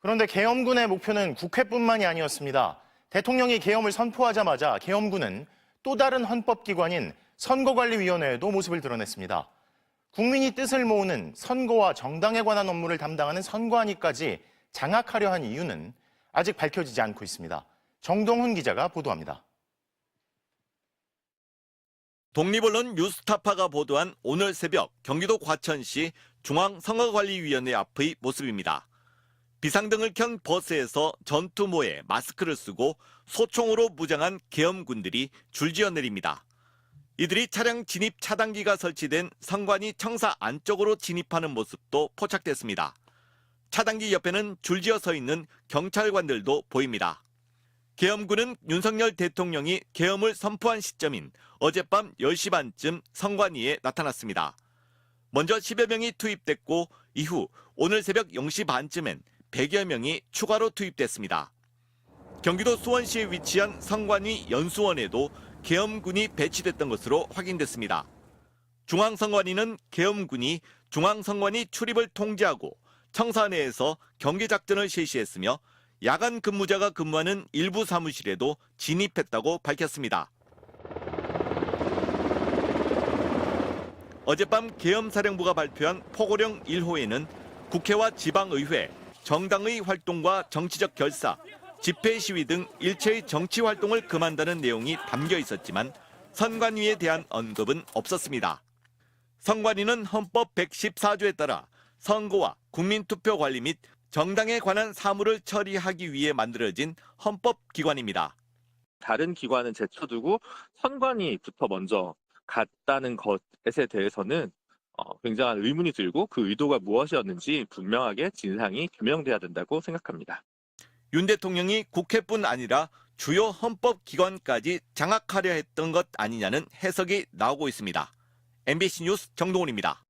그런데 계엄군의 목표는 국회뿐만이 아니었습니다. 대통령이 계엄을 선포하자마자 계엄군은 또 다른 헌법기관인 선거관리위원회에도 모습을 드러냈습니다. 국민이 뜻을 모으는 선거와 정당에 관한 업무를 담당하는 선관위까지 장악하려 한 이유는 아직 밝혀지지 않고 있습니다. 정동훈 기자가 보도합니다. 독립언론 뉴스타파가 보도한 오늘 새벽 경기도 과천시 중앙선거관리위원회 앞의 모습입니다. 비상등을 켠 버스에서 전투모에 마스크를 쓰고 소총으로 무장한 계엄군들이 줄지어 내립니다. 이들이 차량 진입 차단기가 설치된 선관위 청사 안쪽으로 진입하는 모습도 포착됐습니다. 차단기 옆에는 줄지어 서 있는 경찰관들도 보입니다. 계엄군은 윤석열 대통령이 계엄을 선포한 시점인 어젯밤 10시 반쯤 선관위에 나타났습니다. 먼저 10여 명이 투입됐고 이후 오늘 새벽 0시 반쯤엔 100여 명이 추가로 투입됐습니다. 경기도 수원시에 위치한 선관위 연수원에도 계엄군이 배치됐던 것으로 확인됐습니다. 중앙선관위는 계엄군이 중앙선관위 출입을 통제하고 청사 내에서 경계작전을 실시했으며 야간 근무자가 근무하는 일부 사무실에도 진입했다고 밝혔습니다. 어젯밤 계엄사령부가 발표한 포고령 1호에는 국회와 지방의회, 정당의 활동과 정치적 결사, 집회 시위 등 일체의 정치 활동을 금한다는 내용이 담겨 있었지만 선관위에 대한 언급은 없었습니다. 선관위는 헌법 114조에 따라 선거와 국민투표 관리 및 정당에 관한 사무를 처리하기 위해 만들어진 헌법기관입니다. 다른 기관은 제쳐두고 선관위부터 먼저 갔다는 것에 대해서는 어, 굉장한 의문이 들고 그 의도가 무엇이었는지 분명하게 진상이 규명돼야 된다고 생각합니다. 윤 대통령이 국회뿐 아니라 주요 헌법 기관까지 장악하려 했던 것 아니냐는 해석이 나오고 있습니다. MBC 뉴스 정동훈입니다.